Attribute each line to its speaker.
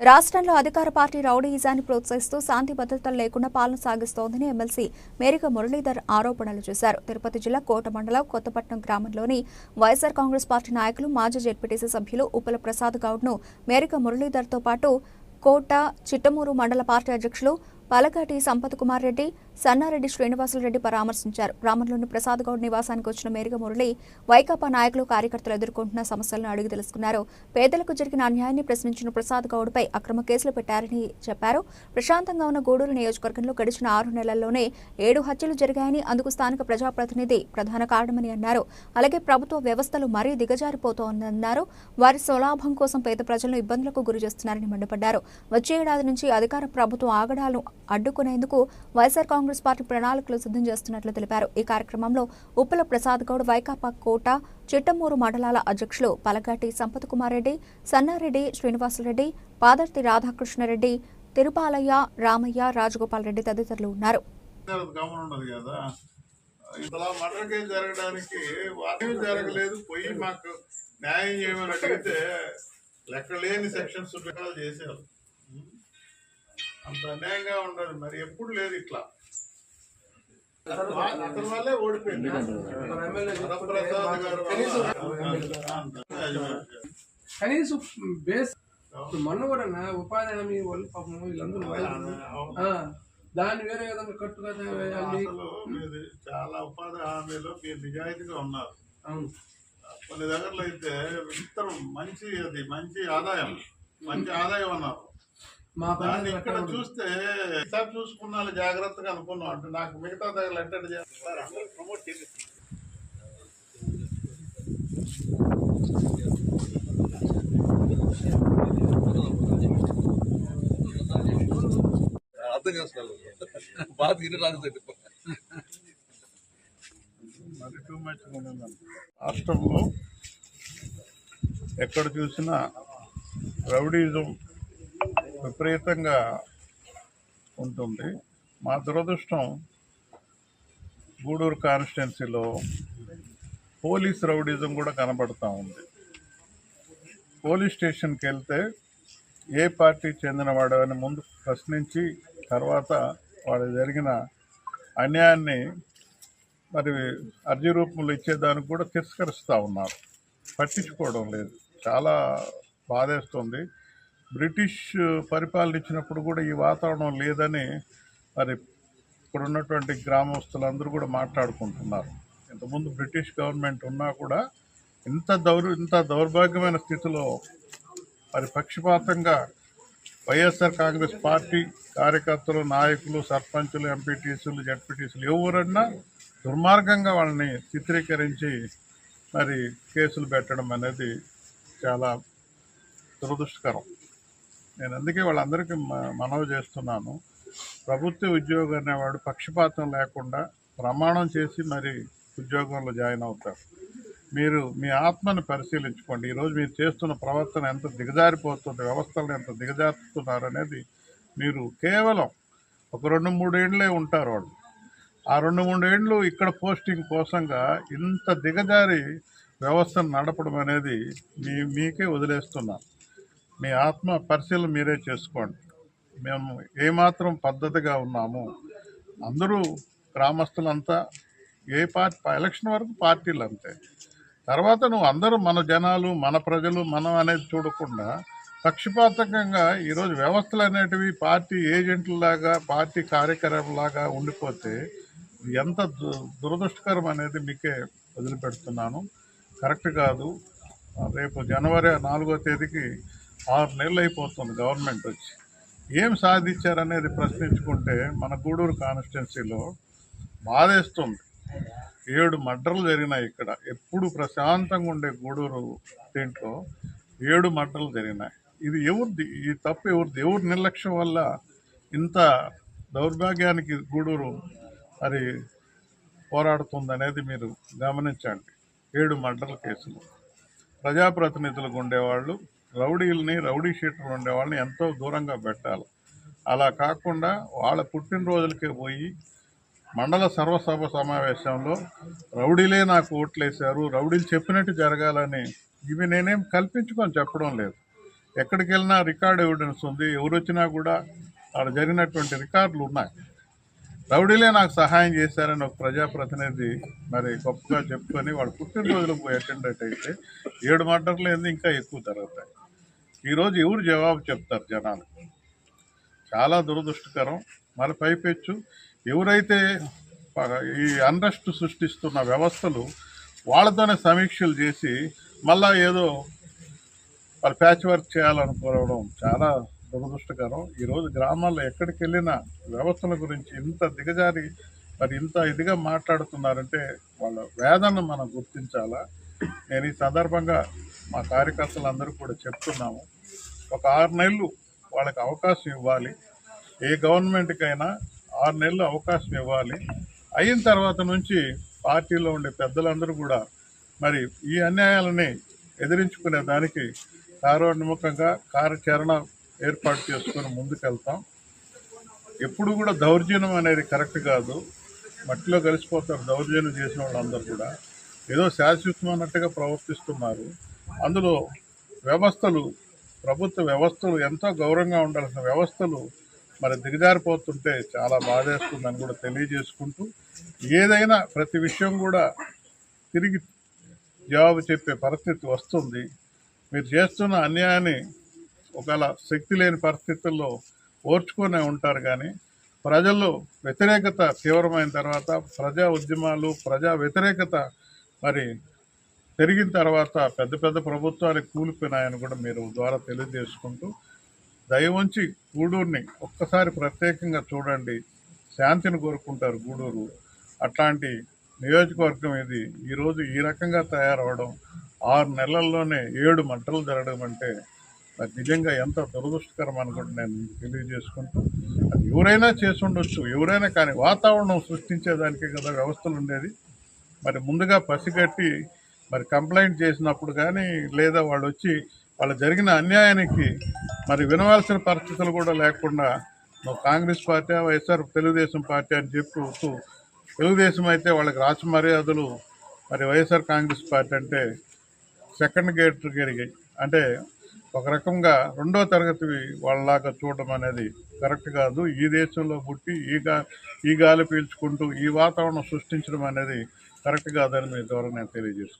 Speaker 1: రాష్ట్రంలో అధికార పార్టీ రౌడీయిజాన్ని ప్రోత్సహిస్తూ శాంతి భద్రతలు లేకుండా పాలన సాగిస్తోందని ఎమ్మెల్సీ మేరిక మురళీధర్ ఆరోపణలు చేశారు. తిరుపతి జిల్లా కోట మండలం కొత్తపట్నం గ్రామంలోని వైఎస్ఆర్ కాంగ్రెస్ పార్టీ నాయకులు మాజీ జెడ్పీటీసీ సభ్యులు ఉప్పల ప్రసాద్ గౌడ్ను మేరిక మురళీధర్తో పాటు కోట చిట్టమూరు మండల పార్టీ అధ్యక్షులు పలకటి సంపత్ కుమార్ రెడ్డి సన్నారెడ్డి శ్రీనివాసులరెడ్డి పరామర్శించారు. గ్రామంలోని ప్రసాద్ గౌడ్ నివాసానికి వచ్చిన మేరిగ మురళి వైకాపా నాయకులు కార్యకర్తలు ఎదుర్కొంటున్న సమస్యలను అడిగి తెలుసుకున్నారు. పేదలకు జరిగిన అన్యాయాన్ని ప్రశ్నించిన ప్రసాద్ గౌడ్పై అక్రమ కేసులు పెట్టారని చెప్పారు. ప్రశాంతంగా ఉన్న గూడూరు నియోజకవర్గంలో గడిచిన ఆరు నెలల్లోనే ఏడు హత్యలు జరిగాయని అందుకు స్థానిక ప్రజాప్రతినిధి ప్రధాన కారణమని అన్నారు. అలాగే ప్రభుత్వ వ్యవస్థలు మరీ దిగజారిపోతోందన్నారు. వారి స్వలాభం కోసం పేద ప్రజలను ఇబ్బందులకు గురి చేస్తున్నారని మండిపడ్డారు. వచ్చే ఏడాది నుంచి అధికార ప్రభుత్వం ఆగడాలను అడ్డుకునేందుకు వైఎస్ఆర్ కాంగ్రెస్ కాంగ్రెస్ పార్టీ ప్రణాళికలు సిద్ధం చేస్తున్నట్లు తెలిపారు. ఈ కార్యక్రమంలో ఉప్పల ప్రసాద్ గౌడ్ వైకాపా కోట చిట్టమూరు మండలాల అధ్యక్షులు పలగాటి సంపత్ కుమార్ రెడ్డి సన్నారెడ్డి శ్రీనివాసరెడ్డి పాదర్తి రాధాకృష్ణారెడ్డి తిరుపాలయ్య రామయ్య రాజగోపాల్ రెడ్డి తదితరులు ఉన్నారు.
Speaker 2: ఇంతలా మర్డర్ జరగడానికి వారేమీ జరగలేదు. పోయి మాకు న్యాయం చేయమని అడిగితే లెక్క సెక్షన్స్ చేశారు. అంత అన్యాయంగా ఉండదు మరి ఎప్పుడు లేదు ఇట్లా. అతని వల్లే ఓడిపోయింది.
Speaker 3: కనీసం బేస్ మొన్న కూడా ఉపాధి హామీ వాళ్ళు పాపం వీళ్ళందరూ దాన్ని వేరే విధంగా కట్టుగా
Speaker 2: చాలా ఉపాధి హామీలో మీరు నిజాయితీగా ఉన్నారు. కొన్ని దగ్గరలో అయితే విత్తనం మంచి అది మంచి ఆదాయం మంచి ఆదాయం అన్నారు.
Speaker 3: మా
Speaker 2: దాన్ని ఇక్కడ చూస్తే ఈసారి చూసుకున్నాను జాగ్రత్తగా అనుకున్నాం. అంటే నాకు మిగతా దగ్గర ఎట్టడి చేస్తారు ప్రమోట్ చేసి
Speaker 4: అర్థం చేసుకోవాలి. బాధ
Speaker 2: గా ఉన్నదండి. రాష్ట్రంలో ఎక్కడ చూసినా రౌడీజం విపరీతంగా ఉంటుంది. మా దురదృష్టం గూడూరు కాన్స్టిట్యున్సీలో పోలీస్ రౌడీజం కూడా కనబడుతూ ఉంది. పోలీస్ స్టేషన్కి వెళ్తే ఏ పార్టీ చెందినవాడు అని ముందు ప్రశ్నించి తర్వాత వాడు జరిగిన అన్యాయాన్ని మరి అర్జీ రూపంలో ఇచ్చేదానికి కూడా తిరస్కరిస్తూ ఉన్నారు. పట్టించుకోవడం లేదు. చాలా బాధేస్తుంది. బ్రిటిష్ పరిపాలన ఇచ్చినప్పుడు కూడా ఈ వాతావరణం లేదని మరి ఇక్కడ ఉన్నటువంటి గ్రామస్తులందరూ కూడా మాట్లాడుకుంటున్నారు. ఇంతకుముందు బ్రిటిష్ గవర్నమెంట్ ఉన్నా కూడా ఇంత దౌర్ ఇంత దౌర్భాగ్యమైన స్థితిలో మరి పక్షపాతంగా వైఎస్ఆర్ కాంగ్రెస్ పార్టీ కార్యకర్తలు నాయకులు సర్పంచులు ఎంపీటీసీలు జడ్పీటీసీలు ఎవరన్నా దుర్మార్గంగా వాళ్ళని చిత్రీకరించి మరి కేసులు పెట్టడం అనేది చాలా దురదృష్టకరం. నేను అందుకే వాళ్ళందరికీ మనవి చేస్తున్నాను. ప్రభుత్వ ఉద్యోగం అనేవాడు పక్షపాతం లేకుండా ప్రమాణం చేసి మరి ఉద్యోగంలో జాయిన్ అవుతారు. మీరు మీ ఆత్మను పరిశీలించుకోండి. ఈరోజు మీరు చేస్తున్న ప్రవర్తన ఎంత దిగజారిపోతుంది వ్యవస్థలను ఎంత దిగజారుతున్నారు అనేది మీరు కేవలం ఒక రెండు మూడేళ్ళే ఉంటారు వాళ్ళు. ఆ రెండు మూడేళ్ళు ఇక్కడ పోస్టింగ్ కోసంగా ఇంత దిగజారి వ్యవస్థను నడపడం అనేది మీ మీకే వదిలేస్తున్నాను. మీ ఆత్మ పరిశీలన మీరే చేసుకోండి. మేము ఏమాత్రం పద్ధతిగా ఉన్నాము. అందరూ గ్రామస్తులంతా ఏ పార్టీ ఎలక్షన్ వరకు పార్టీలు అంతే తర్వాత నువ్వు అందరూ మన జనాలు మన ప్రజలు మనం అనేది చూడకుండా పక్షపాతకంగా ఈరోజు వ్యవస్థలు అనేటివి పార్టీ ఏజెంట్లలాగా పార్టీ కార్యక్రమంలాగా ఉండిపోతే ఎంత దు- దురదృష్టకరం అనేది మీకే వదిలిపెడుతున్నాను. కరెక్ట్ కాదు. రేపు జనవరి నాలుగో తేదీకి ఆరు నెలలు అయిపోతుంది గవర్నమెంట్ వచ్చి. ఏం సాధించారనేది ప్రశ్నించుకుంటే మన గూడూరు కాన్స్టిట్యున్సీలో బాధేస్తుంది. ఏడు మర్డర్లు జరిగినాయి ఇక్కడ. ఎప్పుడు ప్రశాంతంగా ఉండే గూడూరు దీంట్లో ఏడు మర్డర్లు జరిగినాయి. ఇది ఎవరిది? ఈ తప్పు ఎవరిది? ఎవరి నిర్లక్ష్యం వల్ల ఇంత దౌర్భాగ్యానికి గూడూరు మరి పోరాడుతుందనేది మీరు గమనించండి. ఏడు మర్డర్ల కేసులు. ప్రజాప్రతినిధులకు ఉండేవాళ్ళు రౌడీలని రౌడీ షీటర్లు ఉండేవాళ్ళని ఎంతో దూరంగా పెట్టాలి. అలా కాకుండా వాళ్ళ పుట్టినరోజులకే పోయి మండల సర్వసభ సమావేశంలో రౌడీలే నాకు ఓట్లేశారు రౌడీలు చెప్పినట్టు జరగాలని ఇవి నేనేం కల్పించుకొని చెప్పడం లేదు. ఎక్కడికి వెళ్ళినా రికార్డ్ ఎవిడెన్స్ ఉంది ఎవరు వచ్చినా కూడా అక్కడ జరిగినటువంటి రికార్డులు ఉన్నాయి. రౌడీలే నాకు సహాయం చేశారని ఒక ప్రజాప్రతినిధి మరి గొప్పగా చెప్పుకొని వాడు పుట్టినరోజులకు పోయి అటెండ్ అయితే ఏడు మర్డర్లు ఇంకా ఎక్కువ జరుగుతాయి. ఈరోజు ఎవరు జవాబు చెప్తారు జనాలు? చాలా దురదృష్టకరం. మరి పైపెచ్చు. ఎవరైతే ఈ అన్రెస్ట్ సృష్టిస్తున్న వ్యవస్థలు వాళ్ళతోనే సమీక్షలు చేసి మళ్ళా ఏదో వాళ్ళు ప్యాచ్ వర్క్ చేయాలనుకోవడం చాలా దురదృష్టకరం. ఈరోజు గ్రామాల్లో ఎక్కడికి వెళ్ళినా వ్యవస్థల గురించి ఇంత దిగజారి మరి ఇంత ఇదిగా మాట్లాడుతున్నారంటే వాళ్ళ వేదన మనం గుర్తించాలా? నేను ఈ సందర్భంగా మా కార్యకర్తలందరూ కూడా చెప్తున్నాము. ఒక ఆరు నెలలు వాళ్ళకి అవకాశం ఇవ్వాలి. ఏ గవర్నమెంట్కైనా ఆరు నెలలు అవకాశం ఇవ్వాలి. అయిన తర్వాత నుంచి పార్టీలో ఉండే పెద్దలందరూ కూడా మరి ఈ అన్యాయాలని ఎదిరించుకునే దానికి కార్యోన్ముఖంగా కార్యాచరణ ఏర్పాటు చేసుకొని ముందుకెళ్తాం. ఎప్పుడు కూడా దౌర్జన్యం అనేది కరెక్ట్ కాదు. మట్టిలో కలిసిపోతారు. దౌర్జన్యం చేసిన వాళ్ళందరూ కూడా. ఏదో శాశ్వతం అన్నట్టుగా ప్రవర్తిస్తున్నారు. అందులో వ్యవస్థలు ప్రభుత్వ వ్యవస్థలు ఎంతో గౌరవంగా ఉండాల్సిన వ్యవస్థలు మరి దిగజారిపోతుంటే చాలా బాధేస్తుందని కూడా తెలియజేసుకుంటూ ఏదైనా ప్రతి విషయం కూడా తిరిగి జవాబు చెప్పే పరిస్థితి వస్తుంది. మీరు చేస్తున్న అన్యాయాన్ని ఒకవేళ శక్తి లేని పరిస్థితుల్లో ఓర్చుకునే ఉంటారు కానీ ప్రజల్లో వ్యతిరేకత తీవ్రమైన తర్వాత ప్రజా ఉద్యమాలు ప్రజా వ్యతిరేకత మరి పెరిగిన తర్వాత పెద్ద పెద్ద ప్రభుత్వాలు కూలిపోయినాయని కూడా మీరు ద్వారా తెలియజేసుకుంటూ దయవుంచి గూడూరుని ఒక్కసారి ప్రత్యేకంగా చూడండి. శాంతిని కోరుకుంటారు గూడూరు. అట్లాంటి నియోజకవర్గం ఇది. ఈరోజు ఈ రకంగా తయారవడం ఆరు నెలల్లోనే ఏడు మంటలు జరగడం అంటే అది నిజంగా ఎంత దురదృష్టకరం అనుకుంటే నేను తెలియజేసుకుంటూ అది ఎవరైనా చేసి ఉండొచ్చు. ఎవరైనా కానీ వాతావరణం సృష్టించేదానికే కదా వ్యవస్థలు ఉండేది. మరి ముందుగా పసిగట్టి మరి కంప్లైంట్ చేసినప్పుడు కానీ లేదా వాళ్ళు వచ్చి వాళ్ళ జరిగిన అన్యాయానికి మరి వినవలసిన పరిస్థితులు కూడా లేకుండా నువ్వు Congress party YSR Telugu Desam party అని చెప్పుతూ తెలుగుదేశం అయితే వాళ్ళకి రాష్ట్ర మర్యాదలు మరి వైఎస్ఆర్ కాంగ్రెస్ పార్టీ అంటే సెకండ్ గేట్ జరిగాయి. అంటే ఒక రకంగా రెండో తరగతి వాళ్ళలాగా చూడడం అనేది కరెక్ట్ కాదు. ఈ దేశంలో పుట్టి ఈ గా ఈ గాలి పీల్చుకుంటూ ఈ వాతావరణం సృష్టించడం అనేది కరెక్ట్ కాదని మీ ద్వారా నేను తెలియజేసుకున్నాను